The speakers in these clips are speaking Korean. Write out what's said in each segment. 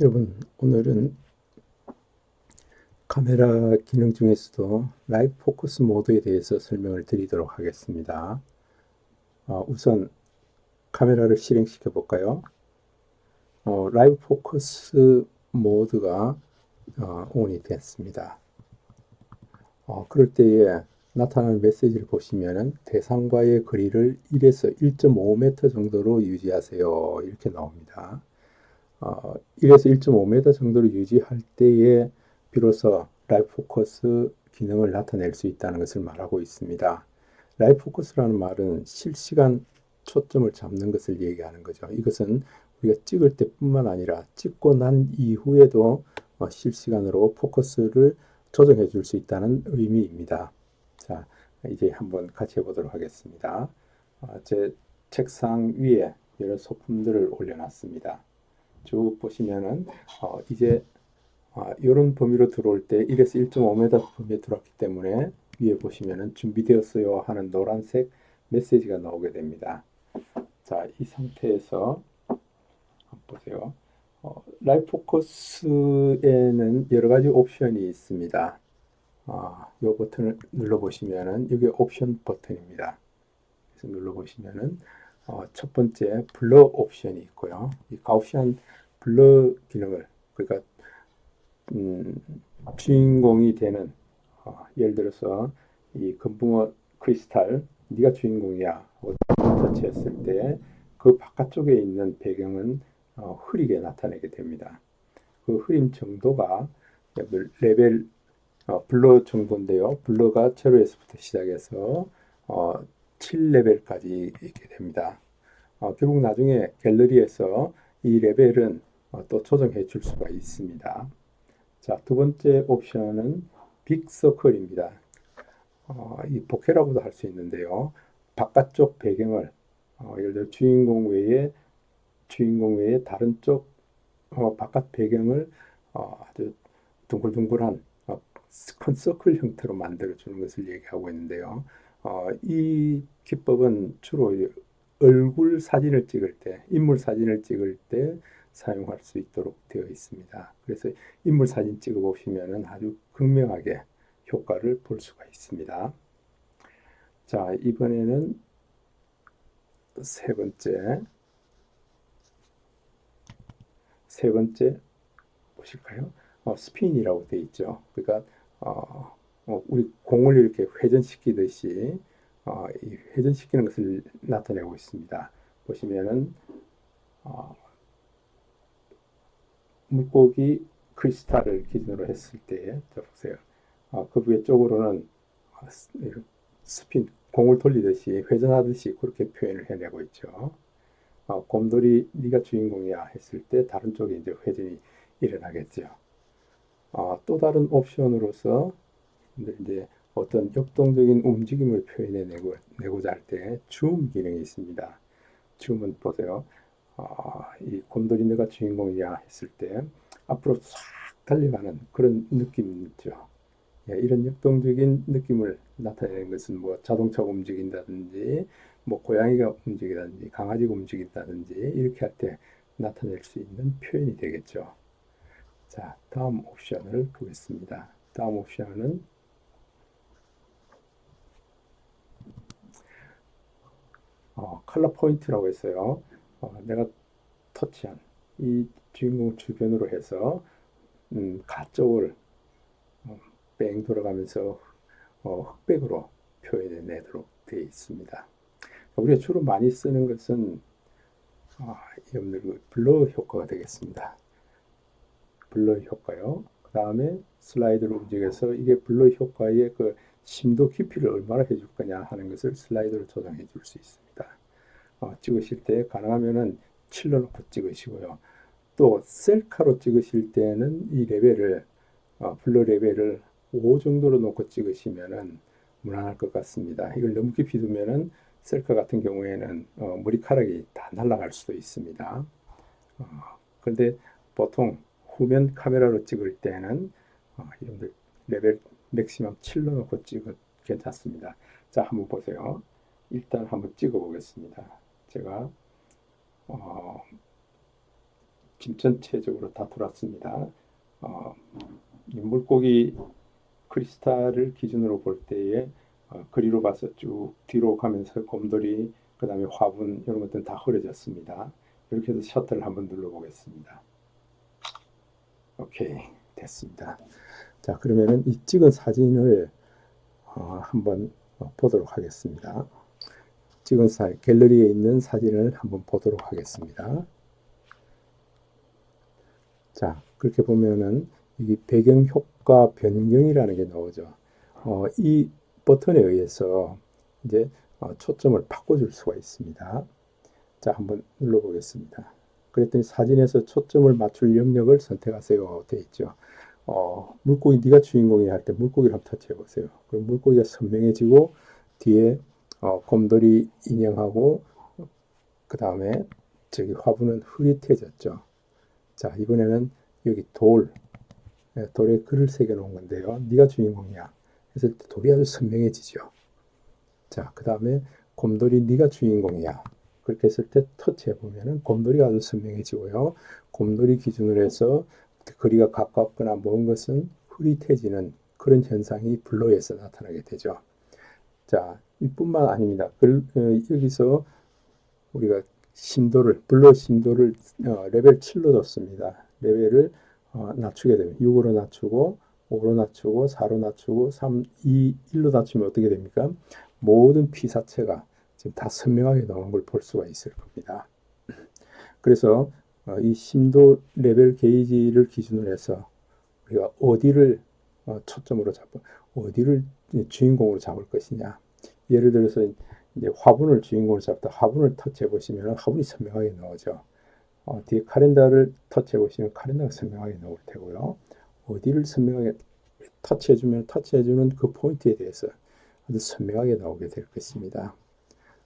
여러분, 오늘은 카메라 기능 중에서도 라이브 포커스 모드에 대해서 설명을 드리도록 하겠습니다. 어, 우선 카메라를 실행시켜 볼까요? 어, 라이브 포커스 모드가 어, 온이 됐습니다. 어, 그럴 때에 나타나는 메시지를 보시면은 대상과의 거리를 1에서 1.5m 정도로 유지하세요. 이렇게 나옵니다. 어, 1에서 1.5m 정도로 유지할 때에 비로소 라이브 포커스 기능을 나타낼 수 있다는 것을 말하고 있습니다. 라이브 포커스라는 말은 실시간 초점을 잡는 것을 얘기하는 거죠. 이것은 우리가 찍을 때뿐만 아니라 찍고 난 이후에도 어, 실시간으로 포커스를 조정해 줄 수 있다는 의미입니다. 자, 이제 한번 같이 해보도록 하겠습니다. 어, 제 책상 위에 여러 소품들을 올려놨습니다. 쭉 보시면은 어, 이제 어, 이런 범위로 들어올 때 1에서 1.5m 범위에 들어왔기 때문에 위에 보시면은 준비되었어요 하는 노란색 메시지가 나오게 됩니다. 자, 이 상태에서 보세요. 어, 라이브 포커스에는 여러 가지 옵션이 있습니다. 아, 이 버튼을 눌러보시면은 이게 옵션 버튼입니다. 그래서 눌러보시면은 어, 첫 번째 블러 옵션이 있고요. 이 가우시안 블러 기능을 그러니까 음, 주인공이 되는 어, 예를 들어서 이 금붕어 크리스탈 네가 주인공이야 터치했을 때 그 바깥쪽에 있는 배경은 어, 흐리게 나타내게 됩니다. 그 흐린 정도가 레벨 어, 블러 정도인데요. 블러가 제로에서부터 시작해서 어, 7레벨까지 있게 됩니다. 어, 결국 나중에 갤러리에서 이 레벨은 어, 또 조정해 줄 수가 있습니다. 자, 두 번째 옵션은 빅서클입니다. 어, 이 복해라고도 할 수 있는데요. 바깥쪽 배경을 어, 예를 들어 주인공 외에 주인공 외에 다른 쪽 어, 바깥 배경을 어, 아주 둥글둥글한 어, 큰 서클 형태로 만들어 주는 것을 얘기하고 있는데요. 어, 이 기법은 주로 얼굴 사진을 찍을 때, 인물 사진을 찍을 때 사용할 수 있도록 되어 있습니다. 그래서 인물 사진 찍어 보시면 아주 극명하게 효과를 볼 수가 있습니다. 자, 이번에는 세 번째. 세 번째 보실까요? 어, 스핀이라고 되어 있죠. 그러니까 어, 어, 우리 공을 이렇게 회전시키듯이 어, 이 회전시키는 것을 나타내고 있습니다. 보시면은 어, 물고기 크리스탈을 기준으로 했을 때, 자 보세요. 어, 그 위에 쪽으로는 어, 스핀 공을 돌리듯이 회전하듯이 그렇게 표현을 해내고 있죠. 어, 곰돌이 네가 주인공이야 했을 때 다른 쪽에 이제 회전이 일어나겠죠. 어, 또 다른 옵션으로서 이제 어떤 역동적인 움직임을 표현해 내고, 내고자 할 때 줌 기능이 있습니다. 줌은 보세요. 어, 이 곰돌이네가 주인공이야 했을 때 앞으로 싹 달려가는 그런 느낌이죠. 예, 이런 역동적인 느낌을 나타내는 것은 뭐 자동차가 움직인다든지 뭐 고양이가 움직이다든지 강아지가 움직인다든지 이렇게 할 때 나타낼 수 있는 표현이 되겠죠. 자, 다음 옵션을 보겠습니다. 다음 옵션은 어, 컬러 포인트라고 했어요. 어, 내가 터치한 이 주인공 주변으로 해서 음, 가쪽을 어, 뺑 돌아가면서 어, 흑백으로 표현해 내도록 되어 있습니다. 우리가 주로 많이 쓰는 것은 어, 여러분들 블러 효과가 되겠습니다. 블러 효과요. 그 다음에 슬라이드를 움직여서 이게 블러 효과의 그 심도 깊이를 얼마나 해줄 거냐 하는 것을 슬라이드로 조정해 줄 수 있습니다. 어, 찍으실 때 가능하면은 7로 놓고 찍으시고요. 또 셀카로 찍으실 때는 이 레벨을 어, 블러 레벨을 5 정도로 놓고 찍으시면은 무난할 것 같습니다. 이걸 너무 깊이 두면은 셀카 같은 경우에는 어, 머리카락이 다 날아갈 수도 있습니다. 어, 그런데 보통 후면 카메라로 찍을 때는 어, 여러분들 레벨 맥시멈 7로 놓고 찍어 괜찮습니다. 자, 한번 보세요. 일단 한번 찍어 보겠습니다. 제가 어, 짐 전체적으로 다 돌았습니다. 어, 이 물고기 크리스탈을 기준으로 볼 때에 어, 그리로 봐서 쭉 뒤로 가면서 곰돌이 그 다음에 화분 이런 것들은 다 흐려졌습니다. 이렇게 해서 셔터를 한번 눌러보겠습니다. 오케이 됐습니다. 자 그러면은 이 찍은 사진을 어, 한번 어, 보도록 하겠습니다. 찍은 사 갤러리에 있는 사진을 한번 보도록 하겠습니다. 자 그렇게 보면은 이 배경 효과 변경이라는 게 나오죠. 어, 이 버튼에 의해서 이제 어, 초점을 바꿔줄 수가 있습니다. 자, 한번 눌러보겠습니다. 그랬더니 사진에서 초점을 맞출 영역을 선택하세요. 되어 있죠. 어, 물고기 네가 주인공이 할 때 물고기를 한번 터치해 보세요. 그럼 물고기가 선명해지고 뒤에 어, 곰돌이 인형하고 그 다음에 저기 화분은 흐릿해졌죠. 자, 이번에는 여기 돌, 예, 돌에 글을 새겨 놓은 건데요. 네가 주인공이야. 했을 때 돌이 아주 선명해지죠. 자, 그 다음에 곰돌이 네가 주인공이야. 그렇게 했을 때 터치해 보면은 곰돌이가 아주 선명해지고요. 곰돌이 기준으로 해서 거리가 가깝거나 먼 것은 흐릿해지는 그런 현상이 블러에서 나타나게 되죠. 자, 이 뿐만 아닙니다. 글, 어, 여기서 우리가 심도를 블러 심도를 어, 레벨 7로 뒀습니다. 레벨을 어, 낮추게 되면 6으로 낮추고 5로 낮추고 4로 낮추고 3, 2, 1로 낮추면 어떻게 됩니까? 모든 피사체가 지금 다 선명하게 나오는 걸 볼 수가 있을 겁니다. 그래서 어, 이 심도 레벨 게이지를 기준으로 해서 우리가 어디를 어, 초점으로 잡고 어디를 주인공으로 잡을 것이냐. 예를 들어서 이제 화분을 주인공으로 잡다 화분을 터치해 보시면 화분이 선명하게 나오죠. 어, 뒤에 카렌다를 터치해 보시면 카렌다가 선명하게 나올 테고요. 어디를 선명하게 터치해 주면 터치해 주는 그 포인트에 대해서 아주 선명하게 나오게 될 것입니다.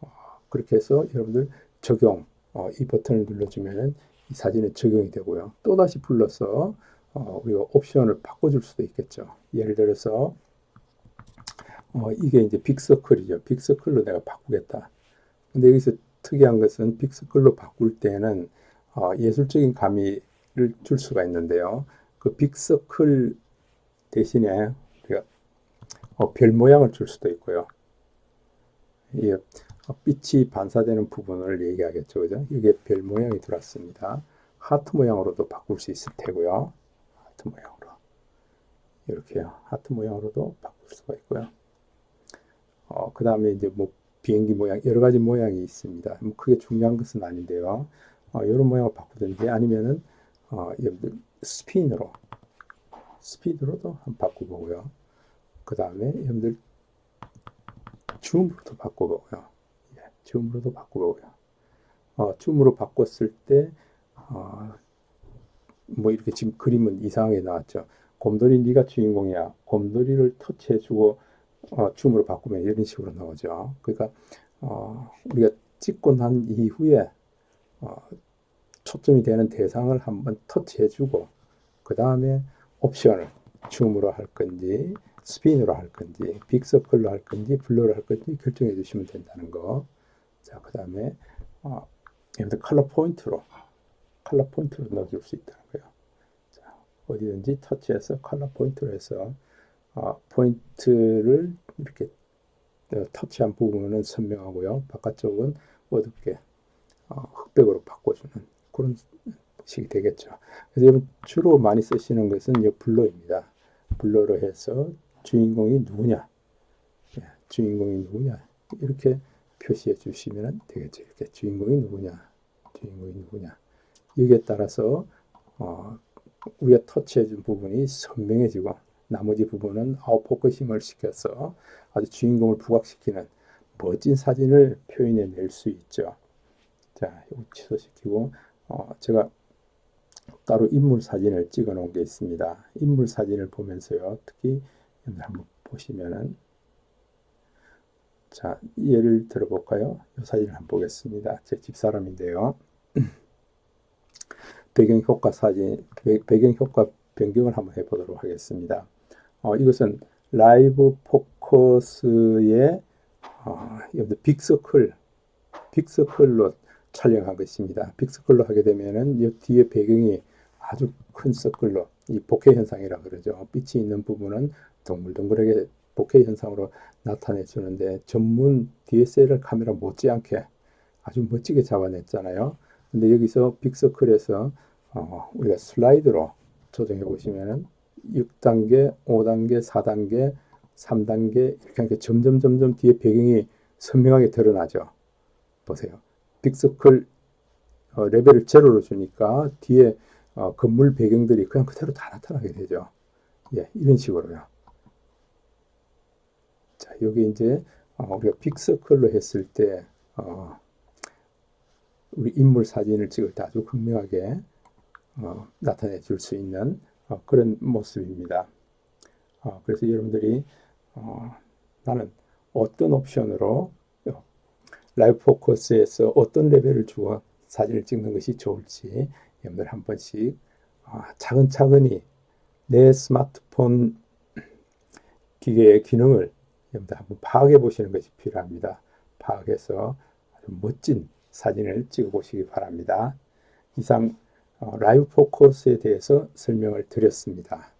어, 그렇게 해서 여러분들 적용 어, 이 버튼을 눌러주면 이 사진에 적용이 되고요. 또 다시 불러서 어, 우리가 옵션을 바꿔줄 수도 있겠죠. 예를 들어서 어, 이게 이제 빅서클이죠. 빅서클로 내가 바꾸겠다. 근데 여기서 특이한 것은 빅서클로 바꿀 때는 어, 예술적인 감미를 줄 수가 있는데요. 그 빅서클 대신에 우리가 어, 별 모양을 줄 수도 있고요. 이 어, 빛이 반사되는 부분을 얘기하겠죠, 그죠? 이게 별 모양이 들어왔습니다. 하트 모양으로도 바꿀 수 있을 테고요. 하트 모양으로 이렇게요. 하트 모양으로도 바꿀 수가 있고요. 어, 그 다음에 이제 뭐 비행기 모양 여러 가지 모양이 있습니다. 뭐 크게 중요한 것은 아닌데요. 어, 이런 모양을 바꾸든지 아니면은 어, 여러분들 스핀으로 스피드로도 한번 바꿔보고요. 그 다음에 여러분들 줌으로도 바꿔보고요. 예, 줌으로도 바꿔보고요. 어, 줌으로 바꿨을 때, 어, 뭐 이렇게 지금 그림은 이상하게 나왔죠. 곰돌이 네가 주인공이야. 곰돌이를 터치해주고 어, 줌으로 바꾸면 이런 식으로 나오죠. 그러니까 어, 우리가 찍고 난 이후에 어, 초점이 되는 대상을 한번 터치해주고 그 다음에 옵션을 줌으로 할 건지 스핀으로 할 건지 빅서클로 할 건지 블러로 할 건지 결정해 주시면 된다는 거. 자, 그 다음에 어, 여기서 컬러 포인트로 컬러 포인트로 넣어줄 수 있다는 거예요. 자, 어디든지 터치해서 컬러 포인트로 해서 어, 포인트를 이렇게 어, 터치한 부분은 선명하고요. 바깥쪽은 어둡게 어, 흑백으로 바꿔주는 그런 식이 되겠죠. 그래서 주로 많이 쓰시는 것은 이 블러입니다. 블러로 해서 주인공이 누구냐, 예, 주인공이 누구냐 이렇게 표시해 주시면 되겠죠. 이렇게 주인공이 누구냐, 주인공이 누구냐 여기에 따라서 어, 우리가 터치해 준 부분이 선명해지고 나머지 부분은 아웃포커싱을 시켜서 아주 주인공을 부각시키는 멋진 사진을 표현해 낼 수 있죠. 자, 이거 취소시키고 어, 제가 따로 인물 사진을 찍어 놓은 게 있습니다. 인물 사진을 보면서요. 특히 한번 보시면은 자, 예를 들어 볼까요? 이 사진을 한번 보겠습니다. 제 집사람인데요. 배경 효과 사진, 배경 효과 변경을 한번 해 보도록 하겠습니다. 어, 이것은 라이브 포커스의 어, 빅서클, 빅서클로 촬영한 것입니다. 빅서클로 하게 되면은 이 뒤에 배경이 아주 큰 서클로 이 복회 현상이라 그러죠. 빛이 있는 부분은 동글동글하게 복회 현상으로 나타내 주는데 전문 DSLR 카메라 못지않게 아주 멋지게 잡아냈잖아요. 근데 여기서 빅서클에서 어, 우리가 슬라이드로 조정해 보시면은 6단계, 5단계, 4단계, 3단계 이렇게 하니까 점점 점점 뒤에 배경이 선명하게 드러나죠. 보세요. 빅서클 어, 레벨을 제로로 주니까 뒤에 어, 건물 배경들이 그냥 그대로 다 나타나게 되죠. 예, 이런 식으로요. 자, 여기 이제 어, 우리가 빅서클로 했을 때 어, 우리 인물 사진을 찍을 때 아주 극명하게 어, 나타내 줄 수 있는 어, 그런 모습입니다. 어, 그래서 여러분들이 어, 나는 어떤 옵션으로 어, 라이브 포커스에서 어떤 레벨을 주어 사진을 찍는 것이 좋을지 여러분들 한 번씩 어, 차근차근히 내 스마트폰 기계의 기능을 여러분들 한번 파악해 보시는 것이 필요합니다. 파악해서 아주 멋진 사진을 찍어 보시기 바랍니다. 이상 어, 라이브 포커스에 대해서 설명을 드렸습니다.